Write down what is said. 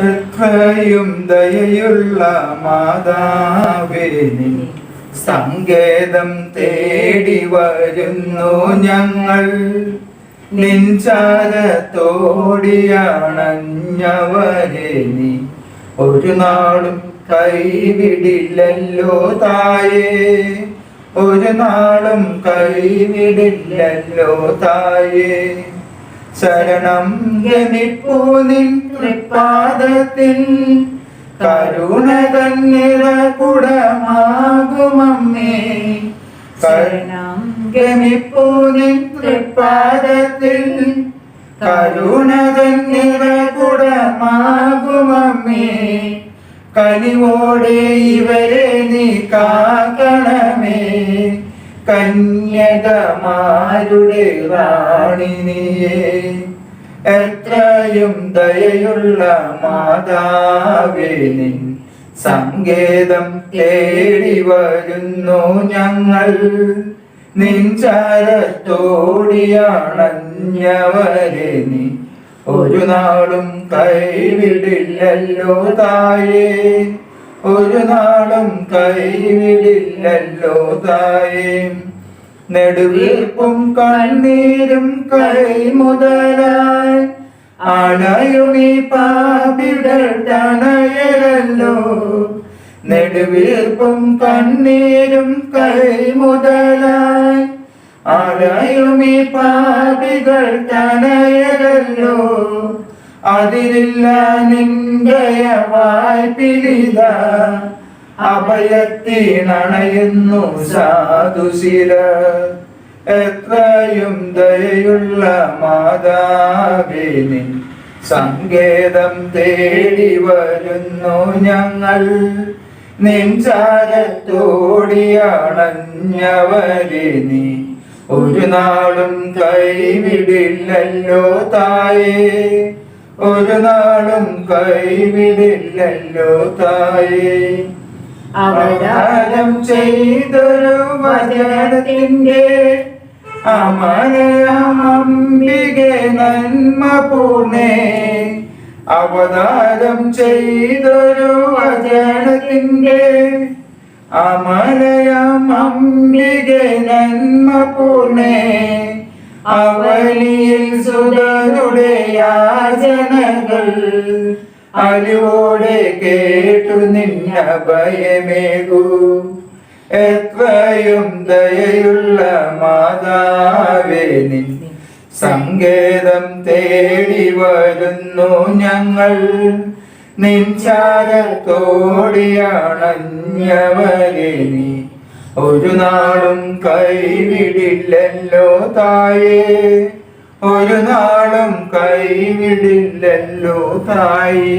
എത്രയും ദയയുള്ള മാതാവേ നിൻ സങ്കേതം തേടി വരുന്നു ഞങ്ങൾ. നിൻചാരത്തോടിയാണഞ്ഞവരെ നീ ഒരു നാളും കൈവിടില്ലല്ലോ തായേ. ഒരു നാളും കൈവിടില്ലല്ലോ തായേ. ശരണം ഗമിപ്പൂ നിൻ തൃപ്പാദത്തിൽ കരുണ തന്നിറ കുടമാകുമമ്മേ. ശരണം ഗമിപ്പൂ നിൻ തൃപ്പാദത്തിൽ കരുണ തന്നിറ കുടമാകുമമ്മേ. കനിവോടെ ഇവരെ നീ കാക്കണമേ. കന്യകമാരുടെ റാണിനിയെ എത്രയും ദയയുള്ള മാതാവേ സങ്കേതം തേടി വരുന്നു ഞങ്ങൾ. നിൻചാരത്തോടിയാണഞ്ഞവരെ നീ ഒരു നാളും കൈവിടില്ലല്ലോ തായേ. ഒരു നാളും കൈവിടില്ലല്ലോ തായേ. നെടുവീർപ്പും കണ്ണീരും കൈമുതലായി അണയുമീ പാപികൾ തണയലല്ലോ നെടുവീർപ്പും കണ്ണീരും കൈ മുതലായി. അണയുമീ പാപികൾ തണയരല്ലോ അതിരില്ല നിന്റയ വായ്പിലിത. അഭയത്തിനണയുന്നു സാധുശില എത്രയും ദയയുള്ള മാതാവിനി സങ്കേതം തേടി വരുന്നു ഞങ്ങൾ. നിൻചാരത്തോടിയണഞ്ഞവരിനി ഒരു നാളും കൈവിടില്ലല്ലോ തായേ. ഒരു നാളും കൈവിടില്ലല്ലോ തായേ. അവതാരം ചെയ്തൊരു വചനത്തിന്റെ അമരമംബികെ നന്മ പൂർണേ അവതാരം ചെയ്തൊരു വചനത്തിന്റെ അമലയമംബികെ നന്മ പൂർണേ അവലിയിൽ സുതരുടെ യാചനകൾ അലിവോടെ കേട്ടു നിന്ന ഭയമേകൂ. എത്രയും ദയയുള്ള മാതാവേ നിൻ സങ്കേതം തേടി വരുന്നു ഞങ്ങൾ. നിൻചാരത്തോടിയാണഞ്ഞവരെ നീ ഒരു നാളും കൈവിടില്ലല്ലോ തായേ. ഒരു നാളും കൈവിടില്ലല്ലോ തായേ.